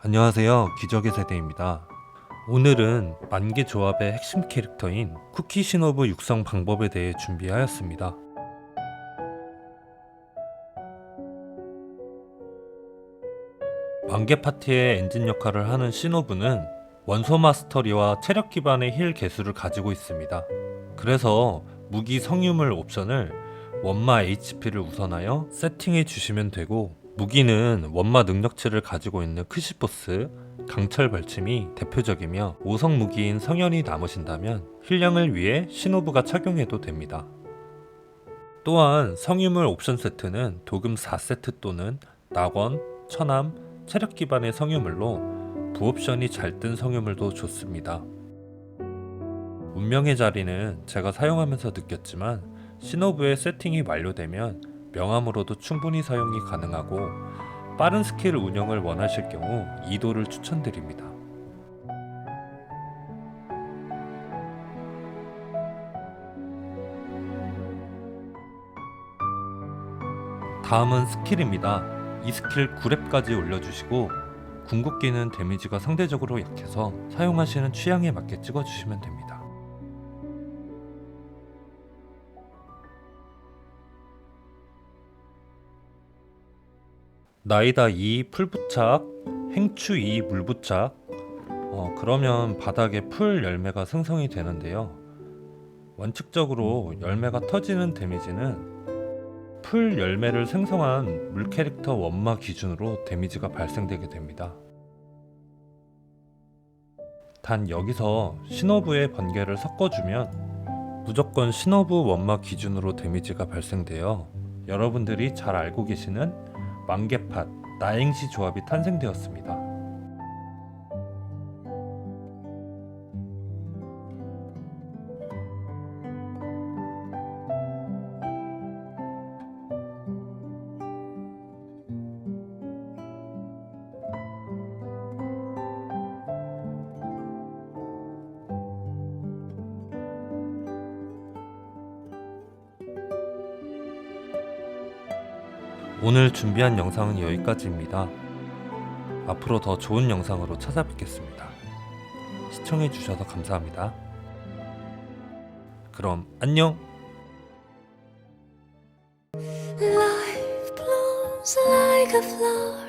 안녕하세요. 기적의 세대입니다. 오늘은 만개 조합의 핵심 캐릭터인 쿠키 시노브 육성 방법에 대해 준비하였습니다. 만개 파티의 엔진 역할을 하는 시노브는 원소 마스터리와 체력 기반의 힐 개수를 가지고 있습니다. 그래서 무기 성유물 옵션을 원마 HP를 우선하여 세팅해 주시면 되고 무기는 원마 능력치를 가지고 있는 크시포스, 강철 벌침이 대표적이며 5성 무기인 성현이 남으신다면 힐량을 위해 시노브가 착용해도 됩니다. 또한 성유물 옵션 세트는 도금 4세트 또는 낙원, 천암, 체력 기반의 성유물로 부옵션이 잘 뜬 성유물도 좋습니다. 운명의 자리는 제가 사용하면서 느꼈지만 시노브의 세팅이 완료되면 명함으로도 충분히 사용이 가능하고 빠른 스킬 운영을 원하실 경우 이도를 추천드립니다. 다음은 스킬입니다. 이 스킬 9렙까지 올려주시고 궁극기는 데미지가 상대적으로 약해서 사용하시는 취향에 맞게 찍어주시면 됩니다. 나이다 2 풀부착, 행추 2 물부착. 어, 그러면 바닥에 풀 열매가 생성이 되는데요. 원칙적으로 열매가 터지는 데미지는 풀 열매를 생성한 물 캐릭터 원마 기준으로 데미지가 발생되게 됩니다. 단 여기서 신호부의 번개를 섞어주면 무조건 신호부 원마 기준으로 데미지가 발생되어 여러분들이 잘 알고 계시는 만개팟 나행시 조합이 탄생되었습니다. 오늘 준비한 영상은 여기까지입니다. 앞으로 더 좋은 영상으로 찾아뵙겠습니다. 시청해주셔서 감사합니다. 그럼 안녕! Life blooms like a flower